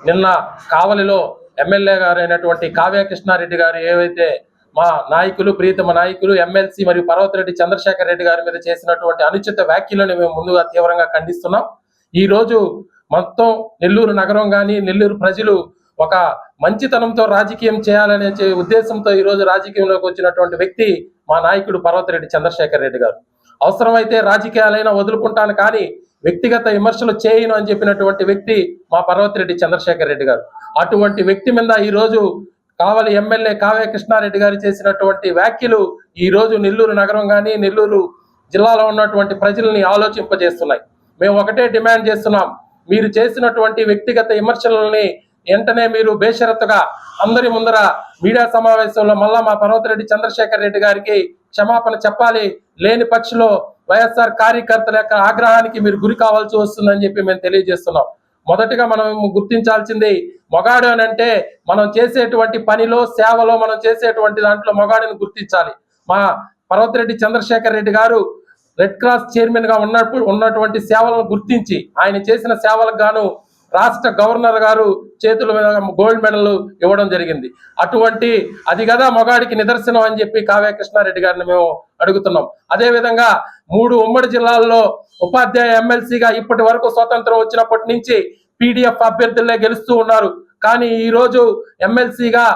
నిన్న కావలిలో ఎమ్మెల్యే గారు అయినటువంటి కావ్య కృష్ణారెడ్డి గారు ఏవైతే మా నాయకులు ప్రీతమ నాయకులు ఎమ్మెల్సీ మరియు పర్వతరెడ్డి చంద్రశేఖర్ రెడ్డి గారి మీద చేసినటువంటి అనుచిత వ్యాఖ్యలను మేము ముందుగా తీవ్రంగా ఖండిస్తున్నాం. ఈ రోజు మొత్తం నెల్లూరు నగరం కానీ నెల్లూరు ప్రజలు ఒక మంచితనంతో రాజకీయం చేయాలనే ఉద్దేశంతో ఈ రోజు రాజకీయంలోకి వచ్చినటువంటి వ్యక్తి మా నాయకుడు పర్వతరెడ్డి చంద్రశేఖర్ రెడ్డి గారు. అవసరమైతే రాజకీయాలైనా వదులుకుంటాను కానీ వ్యక్తిగత విమర్శలు చేయను అని చెప్పినటువంటి వ్యక్తి మా పర్వతిరెడ్డి చంద్రశేఖర్ రెడ్డి గారు. అటువంటి వ్యక్తి మీద ఈరోజు కావలి ఎమ్మెల్యే కావ్య కృష్ణారెడ్డి గారు చేసినటువంటి వ్యాఖ్యలు ఈ రోజు నెల్లూరు నగరం కానీ నెల్లూరు జిల్లాలో ఉన్నటువంటి ప్రజల్ని ఆలోచింపజేస్తున్నాయి. మేము ఒకటే డిమాండ్ చేస్తున్నాం. మీరు చేసినటువంటి వ్యక్తిగత విమర్శలని వెంటనే మీరు బేషరత్తుగా అందరి ముందర మీడియా సమావేశంలో మళ్ళా మా పర్వతరెడ్డి చంద్రశేఖర్ రెడ్డి గారికి క్షమాపణ చెప్పాలి. లేని పక్షంలో వైఎస్ఆర్ కార్యకర్తల యొక్క ఆగ్రహానికి మీరు గురి కావాల్సి వస్తుందని చెప్పి మేము తెలియజేస్తున్నాం. మొదటగా మనం గుర్తించాల్సింది మొగాడు అని అంటే మనం చేసేటువంటి పనిలో సేవలో మనం చేసేటువంటి దాంట్లో మొగాడిని గుర్తించాలి. మా పర్వతిరెడ్డి చంద్రశేఖర్ రెడ్డి గారు రెడ్ క్రాస్ చైర్మన్గా ఉన్నప్పుడు ఉన్నటువంటి సేవలను గుర్తించి ఆయన చేసిన సేవలకు గాను రాష్ట్ర గవర్నర్ గారు చేతుల మీద గోల్డ్ మెడల్ ఇవ్వడం జరిగింది. అటువంటి అది కదా మొగాడికి నిదర్శనం అని చెప్పి కావ్య కృష్ణారెడ్డి గారిని మేము అడుగుతున్నాం. అదేవిధంగా మూడు ఉమ్మడి జిల్లాల్లో ఉపాధ్యాయ ఎమ్మెల్సీగా ఇప్పటి వరకు స్వతంత్రం వచ్చినప్పటి నుంచి పీడిఎఫ్ అభ్యర్థులే గెలుస్తూ ఉన్నారు. కానీ ఈ రోజు ఎమ్మెల్సీగా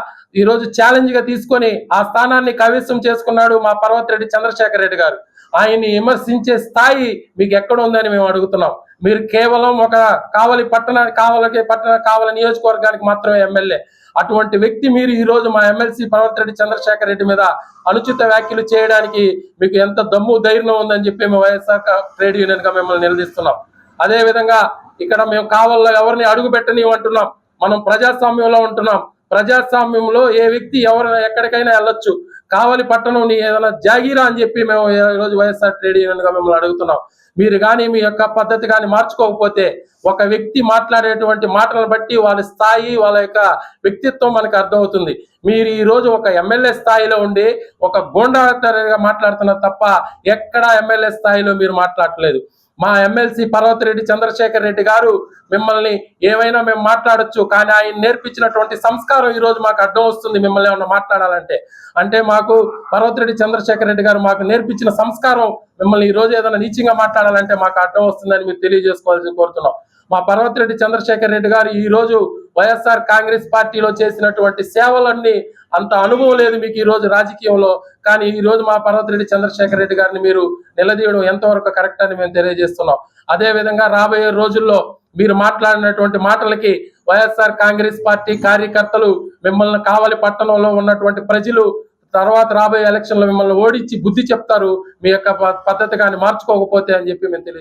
ఈ రోజు ఛాలెంజ్గా తీసుకొని ఆ స్థానాన్ని కవిత్వం చేసుకున్నాడు మా పర్వతరెడ్డి చంద్రశేఖర్ రెడ్డి గారు. ఆయన్ని విమర్శించే స్థాయి మీకు ఎక్కడ ఉందని మేము అడుగుతున్నాం. మీరు కేవలం ఒక కావలి పట్టణ కావలకి పట్టణ కావల నియోజకవర్గానికి మాత్రమే ఎమ్మెల్యే. అటువంటి వ్యక్తి మీరు ఈ రోజు మా ఎమ్మెల్సీ పర్వతరెడ్డి చంద్రశేఖర్ రెడ్డి మీద అనుచిత వ్యాఖ్యలు చేయడానికి మీకు ఎంత దమ్ము ధైర్యం ఉందని చెప్పి మేము వైఎస్ఆర్ ట్రేడ్ యూనియన్గా మిమ్మల్ని నిలదీస్తున్నాం. అదేవిధంగా ఇక్కడ మేము కావాలలో ఎవరిని అడుగుపెట్టని అంటున్నాం. మనం ప్రజాస్వామ్యంలో ఉంటున్నాం. ప్రజాస్వామ్యంలో ఏ వ్యక్తి ఎవరు ఎక్కడికైనా వెళ్ళొచ్చు. కావలి పట్టణం నీ ఏదైనా జాగీరా అని చెప్పి మేము ఈరోజు రోజు వైఎస్ఆర్ ట్రేడ్ యూనియన్గా మిమ్మల్ని అడుగుతున్నాం. మీరు కానీ మీ యొక్క పద్ధతి కానీ మార్చుకోకపోతే ఒక వ్యక్తి మాట్లాడేటువంటి మాటలను బట్టి వాళ్ళ స్థాయి వాళ్ళ యొక్క వ్యక్తిత్వం మనకు అర్థమవుతుంది. మీరు ఈరోజు ఒక ఎమ్మెల్యే స్థాయిలో ఉండి ఒక గోండాగా మాట్లాడుతున్నారు తప్ప ఎక్కడా ఎమ్మెల్యే స్థాయిలో మీరు మాట్లాడట్లేదు మా ఎమ్మెల్సీ పర్వతిరెడ్డి చంద్రశేఖర్ రెడ్డి గారు మిమ్మల్ని ఏమైనా మేము మాట్లాడొచ్చు కానీ ఆయన నేర్పించినటువంటి సంస్కారం ఈ రోజు మాకు అర్థం వస్తుంది మిమ్మల్ని ఏమన్నా మాట్లాడాలంటే. అంటే మాకు పర్వతిరెడ్డి చంద్రశేఖర్ రెడ్డి గారు మాకు నేర్పించిన సంస్కారం మిమ్మల్ని ఈ రోజు ఏదైనా నీచంగా మాట్లాడాలంటే మాకు అర్థం వస్తుందని మీరు తెలియజేసుకోవాల్సి కోరుతున్నాం. మా పర్వతిరెడ్డి చంద్రశేఖర్ రెడ్డి గారు ఈ రోజు వైఎస్ఆర్ కాంగ్రెస్ పార్టీలో చేసినటువంటి సేవలన్నీ అంత అనుభవం లేదు మీకు ఈ రోజు రాజకీయంలో. కానీ ఈ రోజు మా పర్వతిరెడ్డి చంద్రశేఖర్ రెడ్డి గారిని మీరు నిలదీయడం ఎంతవరకు కరెక్ట్ అని మేము తెలియజేస్తున్నాం. అదే విధంగా రాబోయే రోజుల్లో మీరు మాట్లాడినటువంటి మాటలకి వైఎస్ఆర్ కాంగ్రెస్ పార్టీ కార్యకర్తలు మిమ్మల్ని కావలి పట్టణంలో ఉన్నటువంటి ప్రజలు తర్వాత రాబోయే ఎలక్షన్లో మిమ్మల్ని ఓడించి బుద్ధి చెప్తారు. మీ యొక్క ప- పద్ధతి కానీ మార్చుకోకపోతే అని చెప్పి మేము తెలియజేస్తున్నాం.